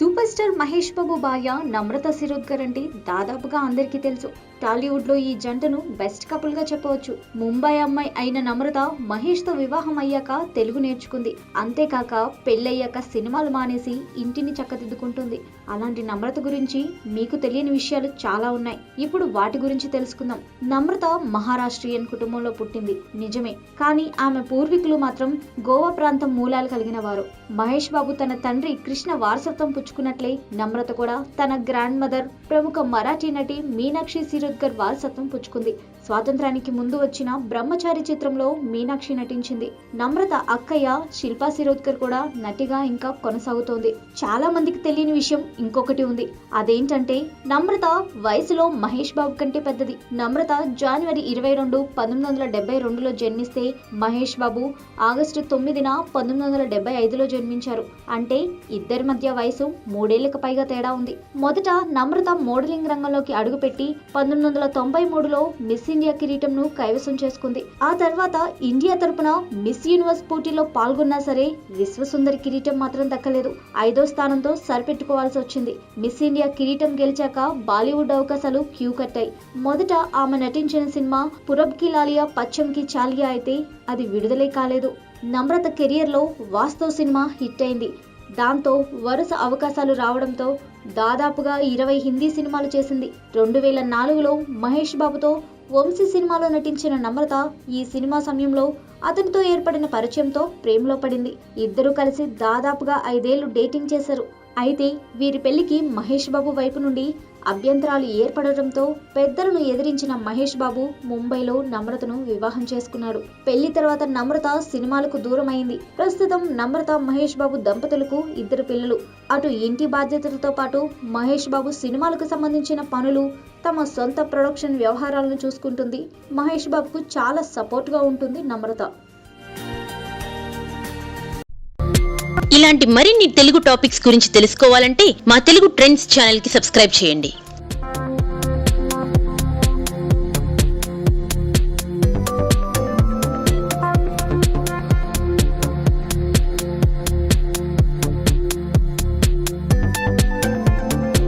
Super star Mahesh Babu భార్య నమ్రత శిరోద్కర్ అంటే దాదాపుగా అందరికీ తెలుసు. టాలీవుడ్లో ఈ జంటను బెస్ట్ కపుల్గా చెప్పవచ్చు. ముంబై అమ్మాయి అయిన నమ్రత మహేష్తో వివాహం అయ్యాక తెలుగు నేర్చుకుంది. అంతేకాక పెళ్ళయ్యాక సినిమాలు మానేసి ఇంటిని చక్కదిద్దుకుంటుంది. అలాంటి నమ్రత గురించి మీకు తెలియని విషయాలు చాలా ఉన్నాయి. ఇప్పుడు వాటి గురించి తెలుసుకుందాం. నమ్రత మహారాష్ట్రియన్ కుటుంబంలో పుట్టింది. నిజమే. కానీ ఆమె పూర్వీకులు మాత్రం గోవా ప్రాంతం మూలాలు కలిగిన వారు. మహేష్ బాబు తన తండ్రి కృష్ణ వారసత్వం తెచ్చుకున్నట్లే నమ్రత కూడా తన గ్రాండ్ మదర్ ప్రముఖ మరాఠీ నటి మీనాక్షి సిరుద్గర్ వారసత్వం పుచ్చుకుంది. స్వాతంత్రానికి ముందు వచ్చిన బ్రహ్మచారి చిత్రంలో మీనాక్షి నటించింది. నమ్రత అక్కయ్య శిల్పా సిరోద్కర్ కూడా నటిగా ఇంకా కొనసాగుతోంది. చాలా మందికి తెలియని విషయం ఇంకొకటి ఉంది. అదేంటంటే నమ్రత వయసులో మహేష్ బాబు కంటే పెద్దది. నమ్రత జనవరి ఇరవై రెండు పంతొమ్మిది వందల డెబ్బై రెండులో జన్మిస్తే మహేష్ బాబు ఆగస్టు తొమ్మిదిన పంతొమ్మిది వందల డెబ్బై ఐదులో జన్మించారు. అంటే ఇద్దరి మధ్య వయసు మూడేళ్ళకు పైగా తేడా ఉంది. మొదట నమ్రత మోడలింగ్ రంగంలోకి అడుగుపెట్టి పంతొమ్మిది వందల తొంభై మూడులో మిస్ ఇండియా కిరీటంను కైవసం చేసుకుంది. ఆ తర్వాత ఇండియా తరపున మిస్ యూనివర్స్ పోటీలో పాల్గొన్నా సరే విశ్వసుందరి కిరీటం మాత్రం దక్కలేదు. ఐదో స్థానంతో సరిపెట్టుకోవాల్సి వచ్చింది. మిస్ ఇండియా కిరీటం గెలిచాక బాలీవుడ్ అవకాశాలు క్యూ కట్టాయి. మొదట ఆమె నటించిన సినిమా పురబ్కి లాలియా పచ్చం కి చాలియా అయితే అది విడుదలే కాలేదు. నమ్రత కెరియర్లో వాస్తవ్ సినిమా హిట్ అయింది. దాంతో వరుస అవకాశాలు రావడంతో దాదాపుగా ఇరవై హిందీ సినిమాలు చేసింది. రెండు వేల నాలుగులో మహేష్ బాబుతో వంశీ సినిమాలో నటించిన నమ్రత ఈ సినిమా సమయంలో అతనితో ఏర్పడిన పరిచయంతో ప్రేమలో పడింది. ఇద్దరూ కలిసి దాదాపుగా ఐదేళ్ళు డేటింగ్ చేశారు. అయితే వీరి పెళ్ళికి మహేష్ బాబు వైపు నుండి అభ్యంతరాలు ఏర్పడటంతో పెద్దలను ఎదిరించిన మహేష్ బాబు ముంబైలో నమ్రతను వివాహం చేసుకున్నాడు. పెళ్ళి తర్వాత నమ్రత సినిమాలకు దూరమైంది. ప్రస్తుతం నమ్రత మహేష్ బాబు దంపతులకు ఇద్దరు పిల్లలు. అటు ఇంటి బాధ్యతలతో పాటు మహేష్ బాబు సినిమాలకు సంబంధించిన పనులు తమ సొంత ప్రొడక్షన్ వ్యవహారాలను చూసుకుంటుంది. మహేష్ బాబుకు చాలా సపోర్ట్గా ఉంటుంది నమ్రత. ఇలాంటి మరిన్ని తెలుగు టాపిక్స్ గురించి తెలుసుకోవాలంటే మా తెలుగు ట్రెండ్స్ ఛానల్కి సబ్స్క్రైబ్ చేయండి.